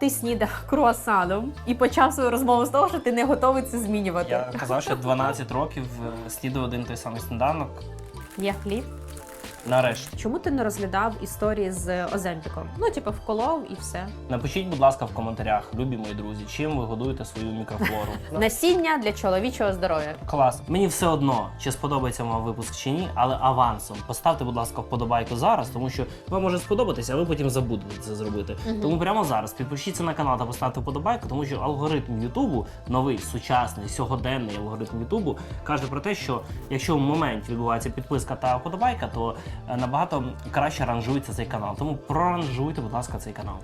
Ти снідав круасаном і почав свою розмову з того, що ти не готовий це змінювати. Я казав, що 12 років е, снідав один той самий сніданок. Я хліб. Нарешті. Чому ти не розглядав історії з Оземпіком? Ну, типу, вколов і все. Напишіть, будь ласка, в коментарях, любі мої друзі, чим ви годуєте свою мікрофлору. Насіння для чоловічого здоров'я. Клас. Мені все одно, чи сподобається вам випуск чи ні, але авансом поставте, будь ласка, вподобайку зараз, тому що вам може сподобатися, а ви потім забудете це зробити. Тому прямо зараз підпишіться на канал та поставте вподобайку, тому що алгоритм Ютубу, новий сучасний сьогоденний алгоритм Ютубу, каже про те, що якщо в моменті відбувається підписка та вподобайка, то набагато краще ранжується цей канал. Тому проранжуйте, будь ласка, цей канал.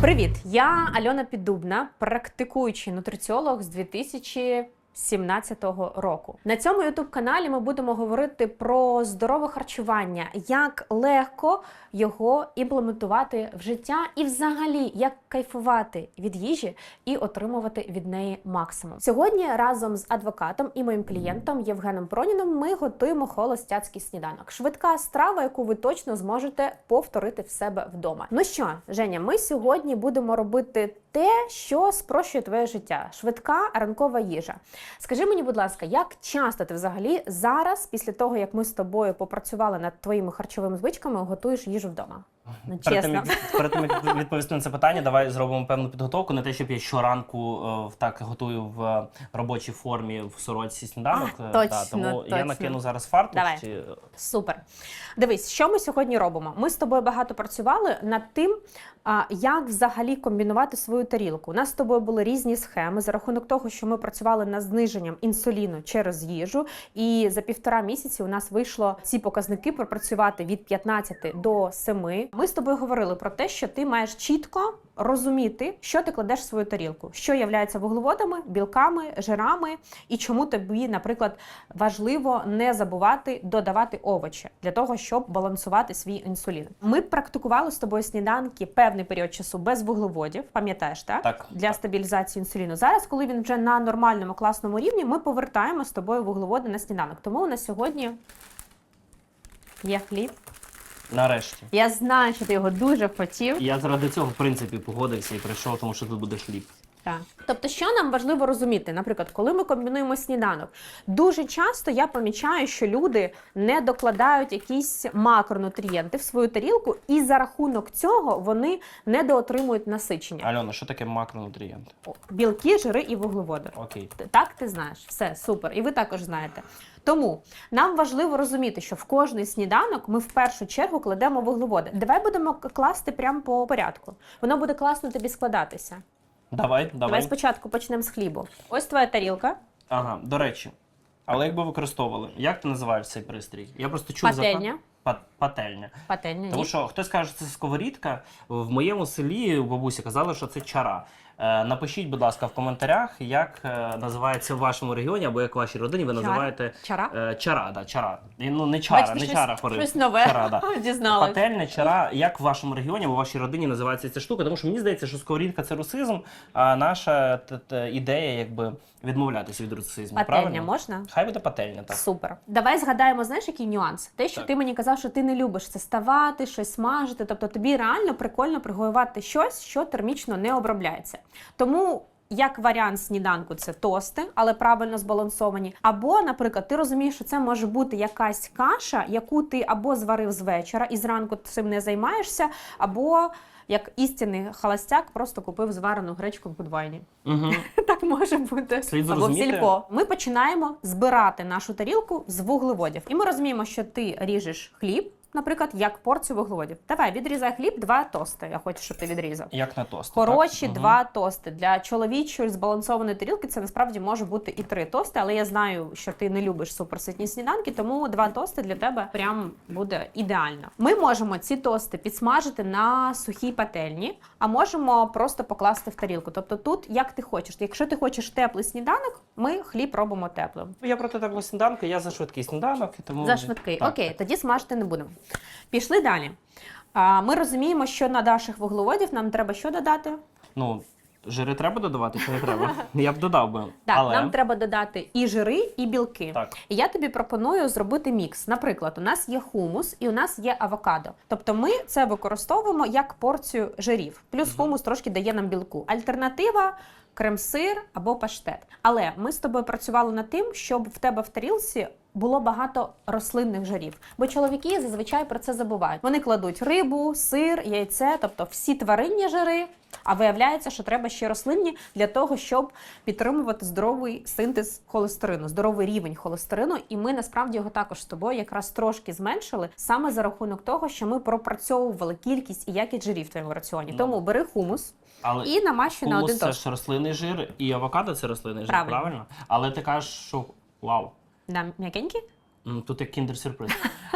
Привіт! Я Альона Піддубна, практикуючий нутриціолог з 2017 року. На цьому youtube каналі ми будемо говорити про здорове харчування, як легко його імплементувати в життя, і взагалі як кайфувати від їжі і отримувати від неї максимум. Сьогодні разом з адвокатом і моїм клієнтом Євгеном Проніном ми готуємо холостяцький сніданок. Швидка страва, яку ви точно зможете повторити в себе вдома. Ну що, Женя, ми сьогодні будемо робити те, що спрощує твоє життя. Швидка ранкова їжа. Скажи мені, будь ласка, як часто ти взагалі зараз, після того як ми з тобою попрацювали над твоїми харчовими звичками, готуєш їжу вдома? Ну, Перед тим, чесно. як, перед тим, як відповісти на це питання, давай зробимо певну підготовку. Не те, щоб я щоранку е, в- так готую в е, робочій формі в сорочці сніданок. А, е, точно, та, тому точно. я накину зараз фартук. Давай. Чи... Супер. Дивись, що ми сьогодні робимо? Ми з тобою багато працювали над тим, а, як взагалі комбінувати свою тарілку. У нас з тобою були різні схеми за рахунок того, що ми працювали над зниженням інсуліну через їжу. І за півтора місяці у нас вийшло ці показники пропрацювати від 15 до 7. Ми з тобою говорили про те, що ти маєш чітко розуміти, що ти кладеш в свою тарілку, що є вуглеводами, білками, жирами, і чому тобі, наприклад, важливо не забувати додавати овочі для того, щоб балансувати свій інсулін. Ми практикували з тобою сніданки певний період часу без вуглеводів, пам'ятаєш, так? Так, Для так. стабілізації інсуліну. Зараз, коли він вже на нормальному класному рівні, ми повертаємо з тобою вуглеводи на сніданок. Тому у нас сьогодні є хліб. Нарешті. Я знаю, що ти його дуже хотів. Я заради цього, в принципі, погодився і прийшов, тому що тут буде хліб. Так. Тобто, що нам важливо розуміти, наприклад, коли ми комбінуємо сніданок, дуже часто я помічаю, що люди не докладають якісь макронутрієнти в свою тарілку, і за рахунок цього вони недоотримують насичення. Альона, що таке макронутрієнт? О, Білки, жири і вуглеводи. Окей. Так, ти знаєш, все супер, і ви також знаєте. Тому нам важливо розуміти, що в кожний сніданок ми в першу чергу кладемо вуглеводи. Давай будемо класти прямо по порядку. Воно буде класно тобі складатися. Давай, Давай давай. спочатку почнемо з хлібу. Ось твоя тарілка. Ага, до речі. Але якби використовували, як ти називаєш цей пристрій? Я просто чув за Пательня. Па- пательня. Пательня. Тому ні? що хтось каже, що це сковорідка. В моєму селі бабуся казали, що це чара. Е, напишіть, будь ласка, в коментарях, як е, називається в вашому регіоні або як в вашій родині ви Чара? називаєте Чара? е, чара, да, чара. І, Ну не чара, Бачите, не щось- чара порив. Щось нове Чара, да. дізналась. Пательня, чара, як в вашому регіоні або в вашій родині називається ця штука, тому що мені здається, що сковорідка це русизм, а наша т- т- ідея якби відмовлятися від русизму. Пательня правильно? можна? Хай буде пательня, так. Супер. Давай згадаємо, знаєш, який нюанс? Те, що Так. ти мені казав, що ти не любиш це ставати, щось смажити. Тобто тобі реально прикольно приготувати щось, що термічно не обробляється. Тому. Як варіант сніданку це тости, але правильно збалансовані. Або, наприклад, ти розумієш, що це може бути якась каша, яку ти або зварив з вечора і зранку цим не займаєшся, або як істинний холостяк просто купив зварену гречку в Будвайні. Угу. Так може бути. Слід Або в сільпо. Ми починаємо збирати нашу тарілку з вуглеводів. І ми розуміємо, що ти ріжеш хліб, наприклад, як порцію вуглеводів. Давай, відрізай хліб, два тости. Я хочу, щоб ти відрізав. Як на тости. Хороші так? Два тости. Для чоловічої збалансованої тарілки це насправді може бути і три тости, але я знаю, що ти не любиш суперситні сніданки, тому два тости для тебе прям буде ідеально. Ми можемо ці тости підсмажити на сухій пательні, а можемо просто покласти в тарілку. Тобто тут як ти хочеш. Якщо ти хочеш теплий сніданок, ми хліб робимо теплим. Я проти теплого сніданку, я за швидкий сніданок, тому За швидкий. Так, Окей, так. тоді смажити не будемо. Пішли далі. А, Ми розуміємо, що на наших вуглеводів нам треба що додати? Ну, Жири треба додавати чи не треба? Я б додав би. Так, але... нам треба додати і жири, і білки. Так. І я тобі пропоную зробити мікс. Наприклад, у нас є хумус і у нас є авокадо. Тобто ми це використовуємо як порцію жирів. Плюс хумус трошки дає нам білку. Альтернатива. Крем-сир або паштет. Але ми з тобою працювали над тим, щоб в тебе в тарілці було багато рослинних жирів. Бо чоловіки зазвичай про це забувають. Вони кладуть рибу, сир, яйце, тобто всі тваринні жири. А виявляється, що треба ще рослинні для того, щоб підтримувати здоровий синтез холестерину, здоровий рівень холестерину. І ми насправді його також з тобою якраз трошки зменшили саме за рахунок того, що ми пропрацьовували кількість і якість жирів в твоєму раціоні. Ну. Тому бери хумус Але і намащуй на хумус один це ж рослинний жир, і авокадо це рослинний жир, Правильно. правильно? Але ти кажеш, що вау. Да, м'якенькі? Тут як кіндер-сюрприз.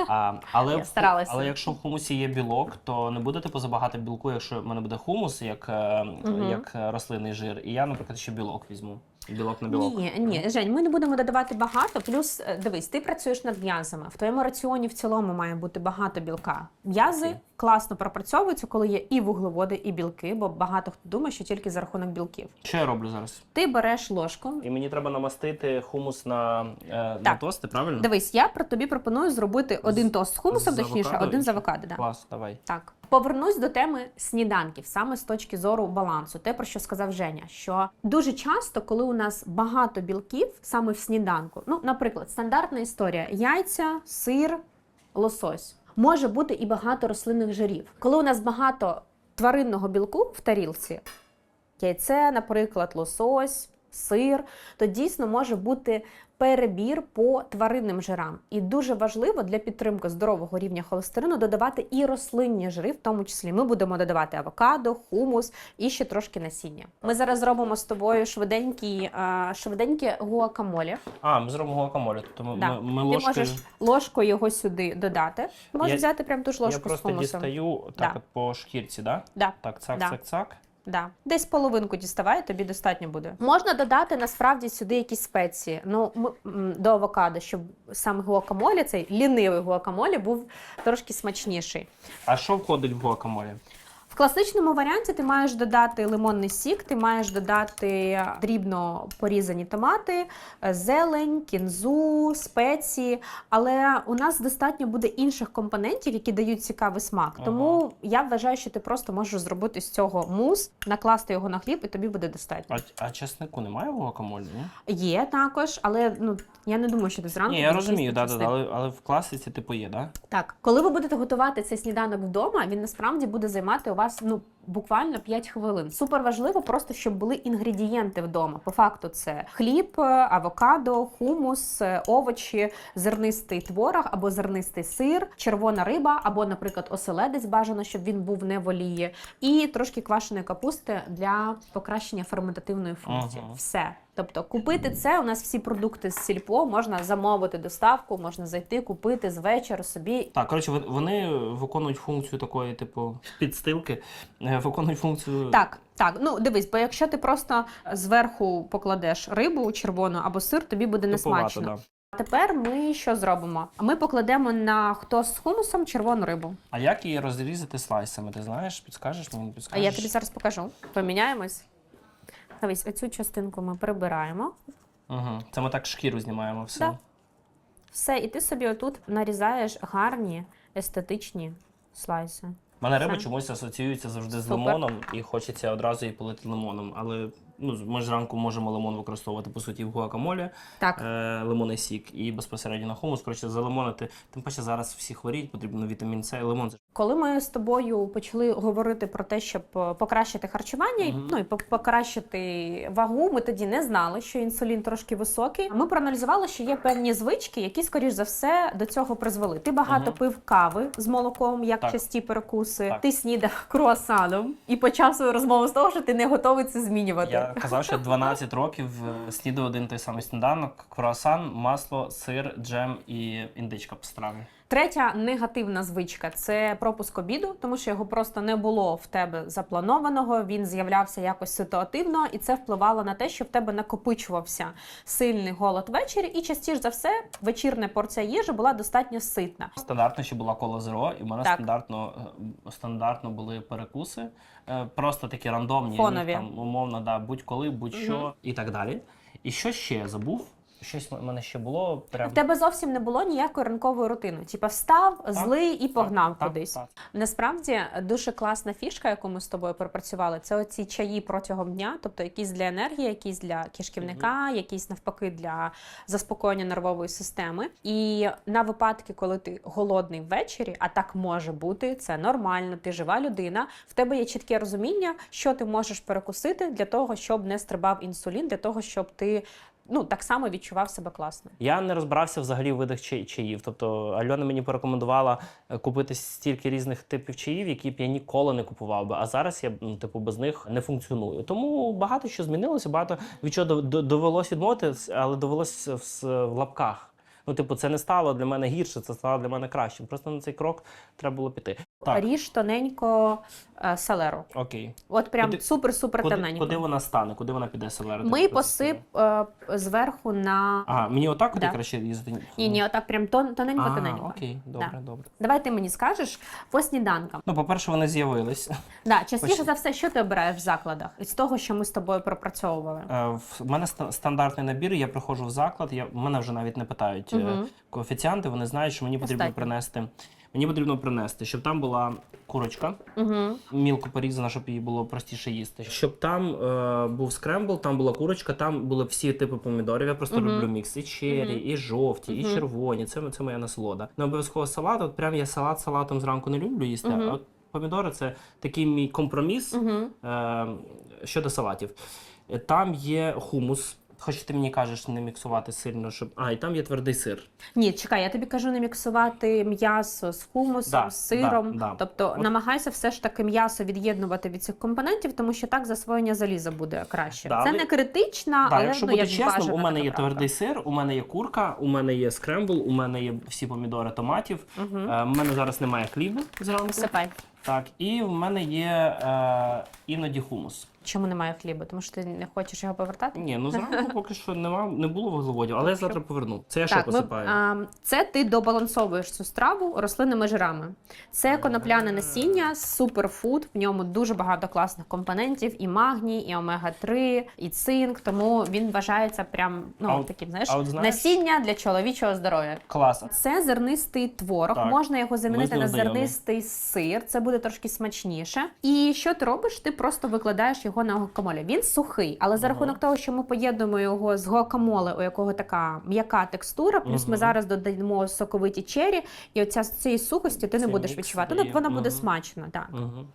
А, але, Я старалася. але якщо в хумусі є білок, то не буде типу забагато білку, якщо в мене буде хумус як, е, Мгм. як е, рослинний жир. І я, наприклад, ще білок візьму. Білок на білок. Ні, ні, Жень, ми не будемо додавати багато. Плюс, е, дивись, ти працюєш над м'язами. В твоєму раціоні в цілому має бути багато білка. М'язи класно пропрацьовуються, коли є і вуглеводи, і білки, бо багато хто думає, що тільки за рахунок білків. Що я роблю зараз? Ти береш ложку. І мені треба намастити хумус на, е, на тости, правильно? Дивись, я про тобі пропоную зробити один тост з хумусом, з точніше, авокадо один з авокадо. Да. Клас, давай. Так, повернусь до теми сніданків, саме з точки зору балансу, те про що сказав Женя. Що дуже часто, коли у нас багато білків, саме в сніданку, ну, наприклад, стандартна історія: яйця, сир, лосось. Може бути і багато рослинних жирів. Коли у нас багато тваринного білку в тарілці, яйце, наприклад, лосось, сир, то дійсно може бути перебір по тваринним жирам. І дуже важливо для підтримки здорового рівня холестерину додавати і рослинні жири, в тому числі ми будемо додавати авокадо, хумус і ще трошки насіння. Ми зараз зробимо з тобою швиденький, е, швиденьке гуакамолі. А, ми зробимо гуакамолі. Тобто ми, Да. ми, ми Ти ложкою... можеш ложкою його сюди додати. Можеш Я- взяти прям ту ж Я ложку з просто дістаю так Да. от по шкірці, да? Да. Так, цак, Да. цак, цак. Да. Десь половинку діставай, тобі достатньо буде. Можна додати насправді сюди якісь спеції. Ну, ми, до авокадо, щоб саме гуакамолі, цей лінивий гуакамолі, був трошки смачніший. А що входить в гуакамолі? Класичному варіанті ти маєш додати лимонний сік, ти маєш додати дрібно порізані томати, е, зелень, кінзу, спеції. Але у нас достатньо буде інших компонентів, які дають цікавий смак. Ага. Тому я вважаю, що ти просто можеш зробити з цього мус, накласти його на хліб, і тобі буде достатньо. А, а чеснику немає в гуакамолі? Ні? Є також, але ну я не думаю, що ти зранку. Ні, я розумію, да, да, але, але в класиці типу є, да? Так, коли ви будете готувати цей сніданок вдома, він насправді буде займати у вас ну буквально 5 хвилин. Супер важливо, просто щоб були інгредієнти вдома. По факту, це хліб, авокадо, хумус, овочі, зернистий творог або зернистий сир, червона риба, або, наприклад, оселедець бажано, щоб він був не в олії, і трошки квашеної капусти для покращення ферментативної функції. Ага. Все. Тобто купити це, у нас всі продукти з сільпо, можна замовити доставку, можна зайти, купити з вечора собі. Так, коротше, вони виконують функцію такої, типу, підстилки, е, виконують функцію. Так, так, ну дивись, бо якщо ти просто зверху покладеш рибу червону або сир, тобі буде типовато, несмачно. да. Тепер ми що зробимо? Ми покладемо на хто з хумусом червону рибу. А як її розрізати слайсами? Ти знаєш? Підскажеш мені? А я тобі зараз покажу. Поміняємось. Дивись, оцю частинку ми прибираємо. Угу. Це ми так шкіру знімаємо все. Да. Все, і ти собі отут нарізаєш гарні естетичні слайси. У мене риба чомусь асоціюється завжди з Супер. лимоном, і хочеться одразу її полити лимоном. Але ну, ми ж зранку можемо лимон використовувати по суті в гуакамолі, Так, е, лимонний сік і безпосередньо на хумус. Коротше, залимонити. Тим паче зараз всі хворіють, потрібно вітамін С. Лимон Коли ми з тобою почали говорити про те, щоб е, покращити харчування, і, Мгм. ну і по- покращити вагу, ми тоді не знали, що інсулін трошки високий. Ми проаналізували, що є певні звички, які, скоріш за все, до цього призвели. Ти багато Мгм. пив кави з молоком, як Так. часті перекуси. Так. Ти снідав круасаном і почав свою розмову з того, що ти не готовий це змінювати. Я казав, що 12 років слідує один той самий сніданок: круасан, масло, сир, джем і індичка по страві. Третя негативна звичка це пропуск обіду, тому що його просто не було в тебе запланованого. Він з'являвся якось ситуативно, і це впливало на те, що в тебе накопичувався сильний голод ввечері, і частіше за все вечірня порція їжі була достатньо ситна. Стандартно ще була кола зеро, і в мене Так. стандартно, е, стандартно були перекуси, е, просто такі рандомні, Фонові. там, умовно, да, будь-коли, будь-що Мгм. і так далі. І що ще я забув? Щось в мене ще було прям. В тебе зовсім не було ніякої ранкової рутини. Типа встав, злий і погнав Так, кудись. так. Насправді дуже класна фішка, яку ми з тобою пропрацювали, це оці чаї протягом дня, тобто якісь для енергії, якісь для кишківника, якісь навпаки для заспокоєння нервової системи. І на випадки, коли ти голодний ввечері, а так може бути, це нормально, ти жива людина. В тебе є чітке розуміння, що ти можеш перекусити для того, щоб не стрибав інсулін, для того, щоб ти ну так само відчував себе класно. Я не розбирався взагалі в видах чаїв. Тобто Альона мені порекомендувала е, купити стільки різних типів чаїв, які б я ніколи не купував би. А зараз я ну, типу без них не функціоную. Тому багато що змінилося, багато від чого дов- до- довелось відмовитись, але довелося в, в лапках. Ну, типу, це не стало для мене гірше, це стало для мене кращим. Просто на цей крок треба було піти. Так, Ріж тоненько е, селеру. окей. От прям Куди- супер-супер Куди, тоненько. куди вона стане? Куди вона піде селера? Ми Ти посип е, зверху на. Ага, мені отак куди Да. краще їздити? Ні, ні, отак прям тон, тоненько, А, тоненько. окей, добре, добре. Давай ти мені скажеш по сніданкам. Ну, по-перше, вони з'явились. Да, частіше за все, що ти обираєш в закладах із того, що ми з тобою пропрацьовували. Е, В мене ста- стандартний набір. Я приходжу в заклад. Я мене вже навіть не питають е, Мгм. коефіцієнти. Вони знають, що мені потрібно Достатньо. принести. Мені потрібно принести, щоб там була курочка, Угу. мілко порізана, щоб її було простіше їсти. Щоб там е, був скрембл, там була курочка, там були всі типи помідорів. Я просто Мгм. люблю мікс. І чері, Мгм. і жовті, і Мгм. червоні. Це, це моя насолода. Не обов'язково салат. От прям я салат салатом зранку не люблю їсти. Мгм. А от помідори це такий мій компроміс. Угу. Е, щодо салатів, Е, там є хумус. Хоч ти мені кажеш не міксувати сильно, щоб. А, і там є твердий сир. Ні, чекай, я тобі кажу не міксувати м'ясо з хумусом, Да, з сиром. да, да. Тобто От- намагайся все ж таки м'ясо від'єднувати від цих компонентів, тому що так засвоєння заліза буде краще. Да, Це але- не критично, Так, але якщо ну, бути як чесним, бажана у мене є правда. твердий сир, у мене є курка, у мене є скрембл, у мене є всі помідори томатів. Мгм. Е, мене зараз немає хлібу зранку. Сипай. Так, і в мене є е, іноді хумус. Чому немає хліба? Тому що ти не хочеш його повертати? Ні, ну зранку поки що нема, не було вуглеводів, але я завтра поверну. Це я що ви- посипаю? а, це ти добалансовуєш цю страву рослинними жирами. Це конопляне насіння, суперфуд. В ньому дуже багато класних компонентів: і магній, і омега-3, і цинк. Тому він вважається прям ну А от- таким, знаєш, а от знаєш- насіння для чоловічого здоров'я. Клас. Це зернистий творог. Так. Можна його Ми з замінити ним на знайомі. зернистий сир. Це буде трошки смачніше. І що ти робиш? Ти просто викладаєш його на гуакамоле. Він сухий, але за рахунок того, що ми поєднуємо його з гуакамоле, у якого така м'яка текстура, плюс ми зараз додаємо соковиті чері, і оця з цієї сухості ти не будеш відчувати. Ну, вона буде смачна. Так.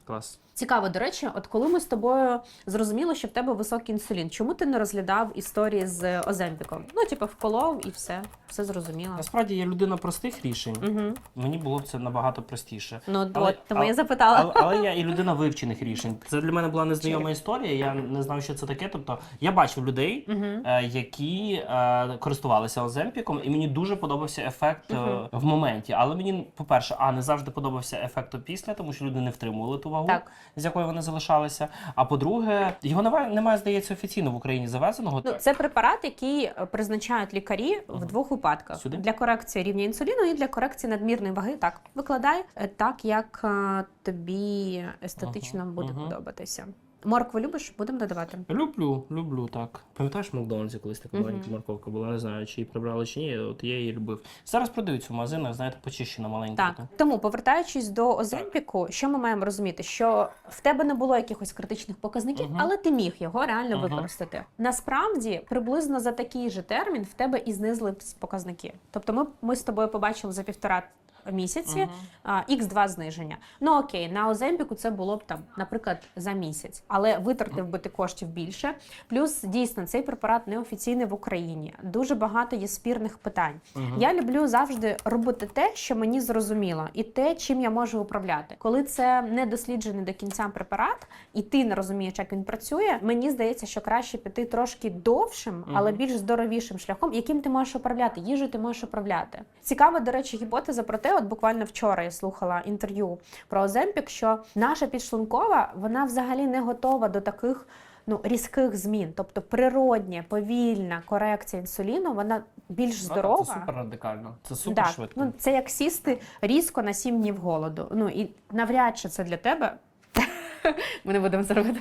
Клас. Цікаво, до речі, от коли ми з тобою зрозуміли, що в тебе високий інсулін, чому ти не розглядав історії з Оземпіком? Ну, типу, вколов і все, все зрозуміло. Насправді я людина простих рішень. Угу. Мені було б це набагато простіше. Ну Але- от тому але- я запитала. Але, але я і людина вивчених рішень. Це для мене була незнайома історія. Я не знав, що це таке. Тобто я бачив людей, Угу. які е, користувалися Оземпіком, і мені дуже подобався ефект е, в моменті. Але мені, по-перше, а не завжди подобався ефект після, тому що люди не втримували ту вагу, Так. З якою вони залишалися. А по-друге, його немає, немає, здається, офіційно в Україні завезеного. Ну, це препарат, який е, призначають лікарі в двох випадках: Сюди? для корекції рівня інсуліну і для корекції надмірної ваги. Так, викладай е, так, як е, тобі естетично угу. буде угу. подобатися. Моркву любиш? Будемо додавати. Люблю, люблю так. Пам'ятаєш, в Макдональдсі колись така Мгм. маленька морковка була, не знаю, чи її прибрали чи ні. От я її любив. Зараз продаються в магазинах, знаєте, почищена маленька. Так, така. тому повертаючись до Оземпіку, що ми маємо розуміти? Що в тебе не було якихось критичних показників, Мгм. але ти міг його реально Мгм. використати. Насправді, приблизно за такий же термін в тебе і знизились показники. Тобто, ми, ми з тобою побачили за півтора місяці, а, X2 зниження. Ну окей, на Оземпіку це було б там, наприклад, за місяць, але витрати вбити коштів більше. Плюс дійсно цей препарат неофіційний в Україні. Дуже багато є спірних питань. Мгм. Я люблю завжди робити те, що мені зрозуміло, і те, чим я можу управляти. Коли це не досліджений до кінця препарат, і ти не розумієш, як він працює, мені здається, що краще піти трошки довшим, але більш здоровішим шляхом, яким ти можеш управляти. Їжею ти можеш управляти. Цікава, до речі, гіпотеза про те, от буквально вчора я слухала інтерв'ю про Оземпік, що наша підшлункова вона взагалі не готова до таких. Ну, різких змін, тобто природня, повільна корекція інсуліну, вона більш здорова. Це супер радикально. Це супер Да, швидко. Ну, це як сісти різко на 7 днів голоду. Ну і навряд чи це для тебе. Ми не будемо це робити.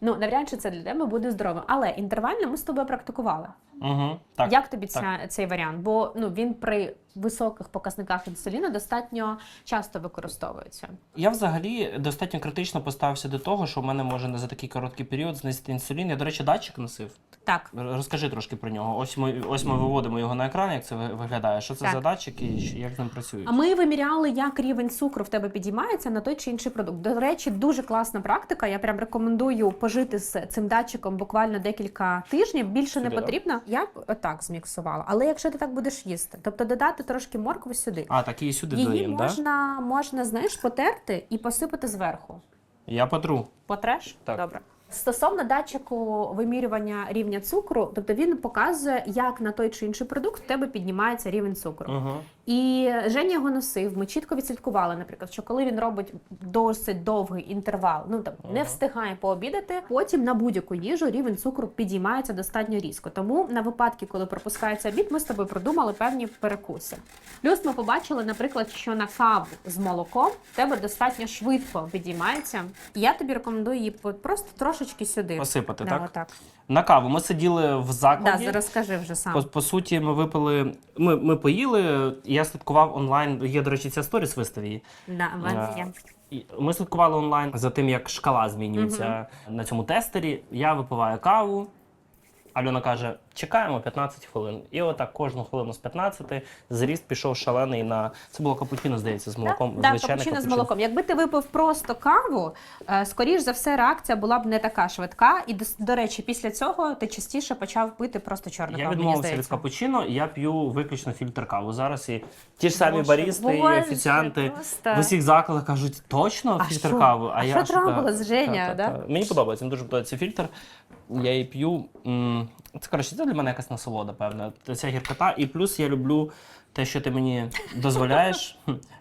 Ну, навряд чи це для тебе буде здоровим. Але інтервально ми з тобою практикували. Угу. Так. Як тобі так. ця, цей варіант? Бо ну, він при високих показниках інсуліну достатньо часто використовується. Я взагалі достатньо критично поставився до того, що в мене може не за такий короткий період знизити інсулін. Я, до речі, датчик носив. Так. Розкажи трошки про нього. Ось ми ось ми виводимо його на екран, як це виглядає. Що це Так. за датчик і як з ним працюють? А ми виміряли, як рівень цукру в тебе підіймається на той чи інший продукт. До речі, дуже класна практика. Я прям рекомендую пожити з цим датчиком буквально декілька тижнів. Більше не Сюди, да? потрібно. Я б отак зміксувала. Але якщо ти так будеш їсти, тобто додати трошки моркви сюди. А, так її сюди Її додаємо, так? можна, можна, знаєш, потерти і посипати зверху. Я потру. Потреш? Так. Добре. Стосовно датчику вимірювання рівня цукру, тобто він показує, як на той чи інший продукт в тебе піднімається рівень цукру. Угу. І Женя його носив. Ми чітко відслідкували, наприклад, що коли він робить досить довгий інтервал, ну там не встигає пообідати, потім на будь-яку їжу рівень цукру підіймається достатньо різко. Тому на випадки, коли пропускається обід, ми з тобою продумали певні перекуси. Плюс ми побачили, наприклад, що на каву з молоком в тебе достатньо швидко підіймається. Я тобі рекомендую її просто трошечки сюди. Посипати, так? так? На каву. Ми сиділи в Да, закладі. зараз скажи вже сам. По, по суті, ми випили. Ми, ми поїли. Я слідкував онлайн. Є, до речі, ця сторіс виставі. її. Да, Е, є. Ми слідкували онлайн за тим, як шкала змінюється на цьому тестері. Я випиваю каву. Альона каже: чекаємо 15 хвилин. І отак кожну хвилину з 15 зріст пішов шалений на це було капучино, здається, з молоком. Да, звичайне капучино з молоком. Якби ти випив просто каву, е, скоріш за все, реакція була б не така швидка. І до, речі, після цього ти частіше почав пити просто чорну каву. мені відмовився від капучино, я п'ю виключно фільтр каву. Зараз і ті ж самі барісти і офіціанти в усіх закладах кажуть, точно А фільтр що? кави. А я що трапилось, Женя. Мені подобається, мені дуже подобається фільтр. Я її п'ю. Це коротше, це для мене якась насолода, певна. Ця гіркота. І плюс я люблю те, що ти мені дозволяєш.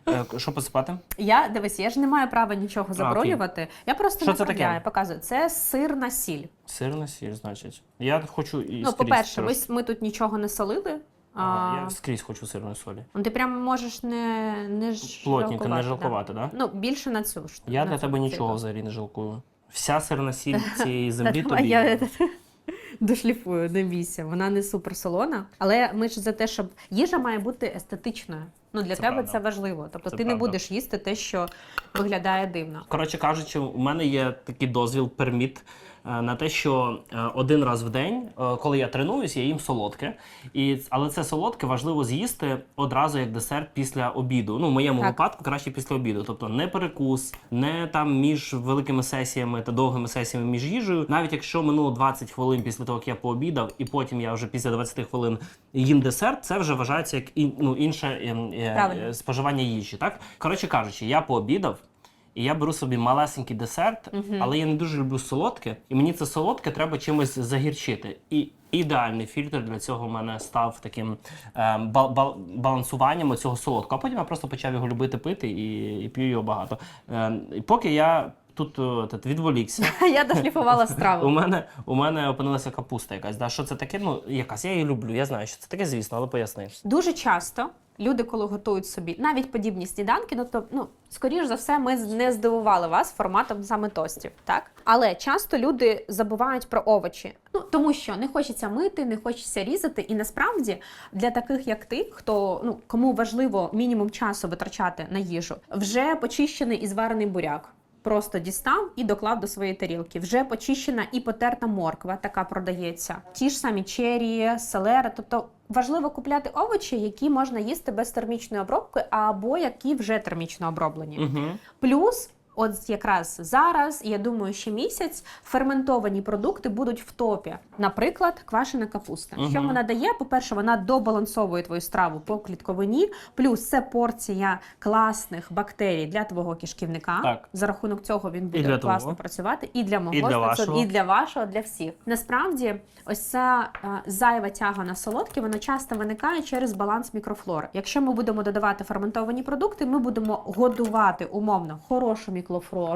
Е, Що посипати? Я дивись, я ж не маю права нічого заборонювати. Я просто Що це таке? направляю, показую. Це сирна сіль. Сирна сіль, значить. Я хочу і Ну, скрізь по-перше, ми, трошки. ми тут нічого не солили. А, Ага, Я скрізь хочу сирної солі. ну, ти прямо можеш не, не Плотненько, не жалкувати, так? Да? Ну, більше на цю ж. Я на для цю тебе нічого взагалі не жалкую. Вся сирна сіль цієї землі тобі. Я дошліфую, не бійся. Вона не супер солона, але ми ж за те, щоб їжа має бути естетичною. Ну для Це тебе правда. це важливо. Тобто Це ти не будеш їсти те, що виглядає дивно. Коротше кажучи, у мене є такий дозвіл, перміт на те, що е, один раз в день, е, коли я тренуюсь, я їм солодке. І, але це солодке важливо з'їсти одразу як десерт після обіду. Ну, в моєму Так. випадку краще після обіду. Тобто не перекус, не там між великими сесіями та довгими сесіями між їжею. Навіть якщо минуло 20 хвилин після того, як я пообідав, і потім я вже після 20 хвилин їм десерт, це вже вважається як ну, інше ем, е, Правильно. е, споживання їжі. Так коротше кажучи, я пообідав. І я беру собі малесенький десерт, але я не дуже люблю солодке, і мені це солодке треба чимось загірчити. І ідеальний фільтр для цього в мене став таким е, бал- бал- балансуванням цього солодкого. А потім я просто почав його любити пити і, і п'ю його багато. Е, і поки я тут е, відволікся. Я дошліфувала У страву. мене у мене опинилася капуста якась. Да? Що це таке? Ну, якась. Я її люблю. Я знаю, що це таке, звісно, але поясни. Дуже часто люди, коли готують собі навіть подібні сніданки, ну то ну скоріш за все, ми не здивували вас форматом саме тостів, так але часто люди забувають про овочі. Ну тому що не хочеться мити, не хочеться різати, і насправді для таких, як ти, хто ну кому важливо мінімум часу витрачати на їжу, вже почищений і зварений буряк. Просто дістав і доклав до своєї тарілки. Вже почищена і потерта морква, така продається. Ті ж самі чері, селера. Тобто Важливо купляти овочі, які можна їсти без термічної обробки, або які вже термічно оброблені. Угу. Плюс, от якраз зараз, я думаю, ще місяць ферментовані продукти будуть в топі. Наприклад, квашена капуста. Що вона дає? По-перше, вона добалансовує твою страву по клітковині, плюс це порція класних бактерій для твого кишківника. Так. За рахунок цього він буде для класно твого. працювати і для мого І для вашого. і для вашого, для всіх. Насправді, ось ця е, зайва тяга на солодкі, вона часто виникає через баланс мікрофлори. Якщо ми будемо додавати ферментовані продукти, ми будемо годувати умовно хорошу мікрофлору,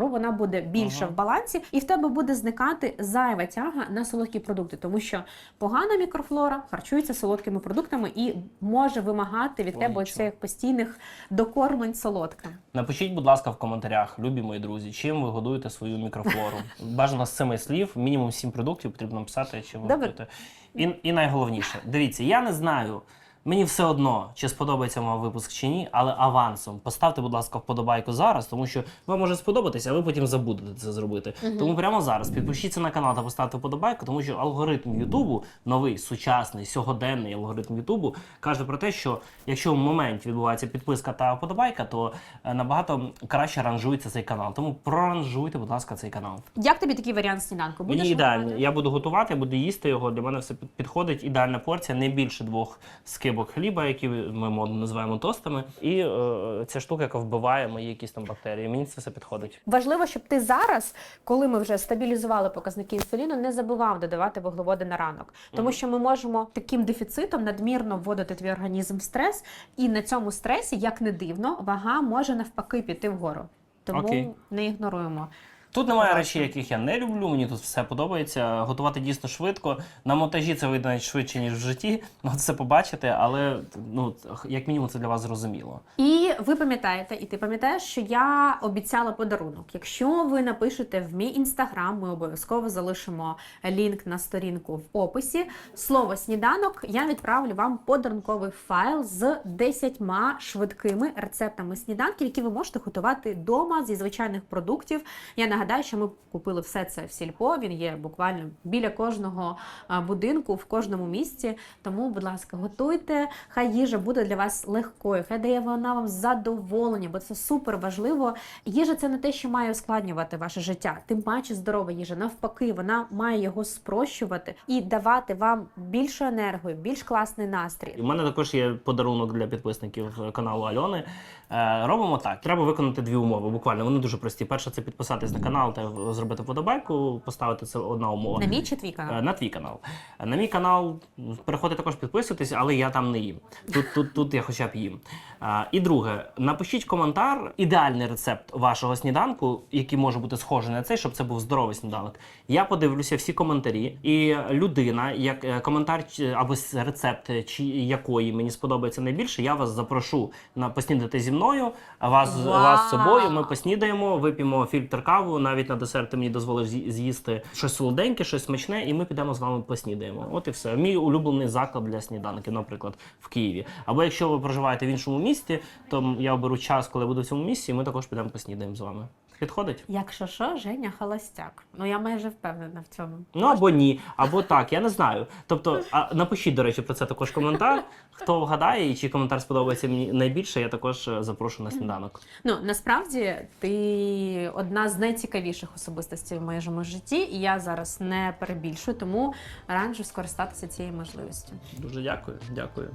вона буде більше Ага. в балансі, і в тебе буде зникати зайва тяга на солодкі продукти, тому що погана мікрофлора харчується солодкими продуктами і може вимагати від тебе Логічно. цих постійних докормлень солодким. Напишіть, будь ласка, в коментарях, любі мої друзі, чим ви годуєте свою мікрофлору. Бажано з цими слів, мінімум 7 продуктів потрібно написати, чим ви Добре. І, і найголовніше, дивіться, я не знаю. Мені все одно, чи сподобається вам випуск чи ні, але авансом поставте, будь ласка, вподобайку зараз, тому що вам може сподобатися, а ви потім забудете це зробити. Тому прямо зараз підпишіться на канал та поставте вподобайку, тому що алгоритм Ютубу, новий сучасний сьогоденний алгоритм Ютубу, каже про те, що якщо в моменті відбувається підписка та вподобайка, то е, набагато краще ранжується цей канал. Тому проранжуйте, будь ласка, цей канал. Як тобі такий варіант сніданку? Будеш Мені ідеально. Я буду готувати, буду їсти його. Для мене все підходить. Ідеальна порція, не більше двох скибок хліба, які ми модно називаємо тостами. І е, ця штука, яка вбиває мої якісь там бактерії. Мені це все підходить. Важливо, щоб ти зараз, коли ми вже стабілізували показники інсуліну, не забував додавати вуглеводи на ранок, тому що ми можемо таким дефіцитом надмірно вводити твій організм в стрес, і на цьому стресі, як не дивно, вага може навпаки піти вгору. Тому Окей. не ігноруємо. Тут немає речей, яких я не люблю. Мені тут все подобається. Готувати дійсно швидко. На монтажі це вийде навіть швидше, ніж в житті. Ну, це побачите, але ну як мінімум це для вас зрозуміло. І ви пам'ятаєте, і ти пам'ятаєш, що я обіцяла подарунок. Якщо ви напишете в мій інстаграм, ми обов'язково залишимо лінк на сторінку в описі. Слово сніданок я відправлю вам подарунковий файл з 10 швидкими рецептами сніданків, які ви можете готувати вдома зі звичайних продуктів. Я нагадаю, що ми купили все це в сільпо. Він є буквально біля кожного будинку, в кожному місці. Тому, будь ласка, готуйте. Хай їжа буде для вас легкою, хай дає вона вам задоволення, бо це супер важливо. Їжа це не те, що має ускладнювати ваше життя. Тим паче здорова їжа. Навпаки, вона має його спрощувати і давати вам більшу енергію, більш класний настрій. У мене також є подарунок для підписників каналу Альони. Е, робимо так. Треба виконати дві умови. Буквально вони дуже прості. Перша це підписатись на канал та зробити подобайку, поставити це одна умова. На мій чи твій Е, канал? На твій канал. Е, На мій канал переходьте також підписуйтесь, але я там не їм. Тут, тут, тут я хоча б їм. Е, І друге, напишіть коментар, ідеальний рецепт вашого сніданку, який може бути схожий на цей, щоб це був здоровий сніданок. Я подивлюся всі коментарі, і людина, як е, коментар або рецепт, е, чи якої мені сподобається найбільше, я вас запрошу на поснідати зі мною, вас, вас з собою. Ми поснідаємо, вип'ємо фільтр каву. Навіть на десерт ти мені дозволиш з'їсти щось солоденьке, щось смачне, і ми підемо з вами поснідаємо. От і все. Мій улюблений заклад для сніданки, наприклад, в Києві. Або якщо ви проживаєте в іншому місті, то я оберу час, коли буду в цьому місці, і ми також підемо поснідаємо з вами. Підходить? Якщо що, Женя холостяк. Ну я майже впевнена в цьому. Ну або ні, або так, я не знаю. Тобто, а, напишіть, до речі, про це також коментар. Хто вгадає, і чи коментар сподобається мені найбільше, я також е, запрошую на сніданок. Ну насправді ти одна з найцікавіших особистостей в моєму житті, і я зараз не перебільшую, тому раджу скористатися цією можливістю. Дуже дякую, дякую.